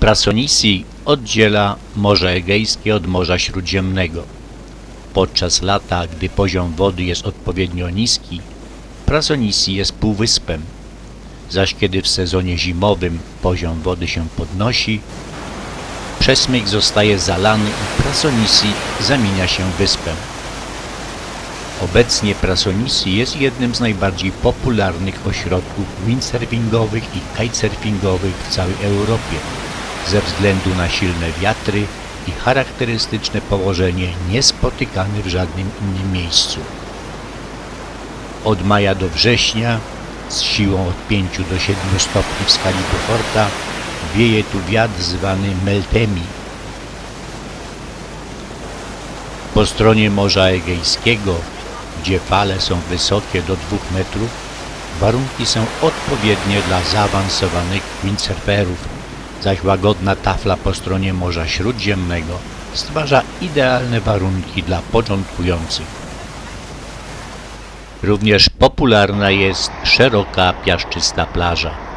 Prasonisi oddziela Morze Egejskie od Morza Śródziemnego. Podczas lata, gdy poziom wody jest odpowiednio niski, Prasonisi jest półwyspem, zaś kiedy w sezonie zimowym poziom wody się podnosi, przesmyk zostaje zalany i Prasonisi zamienia się w wyspę. Obecnie Prasonisi jest jednym z najbardziej popularnych ośrodków windsurfingowych i kitesurfingowych w całej Europie ze względu na silne wiatry i charakterystyczne położenie niespotykane w żadnym innym miejscu. Od maja do września z siłą od 5 do 7 stopni w skali Beauforta wieje tu wiatr zwany Meltemi. Po stronie Morza Egejskiego, gdzie fale są wysokie do 2 metrów, warunki są odpowiednie dla zaawansowanych windsurferów, zaś łagodna tafla po stronie Morza Śródziemnego stwarza idealne warunki dla początkujących. Również popularna jest szeroka, piaszczysta plaża.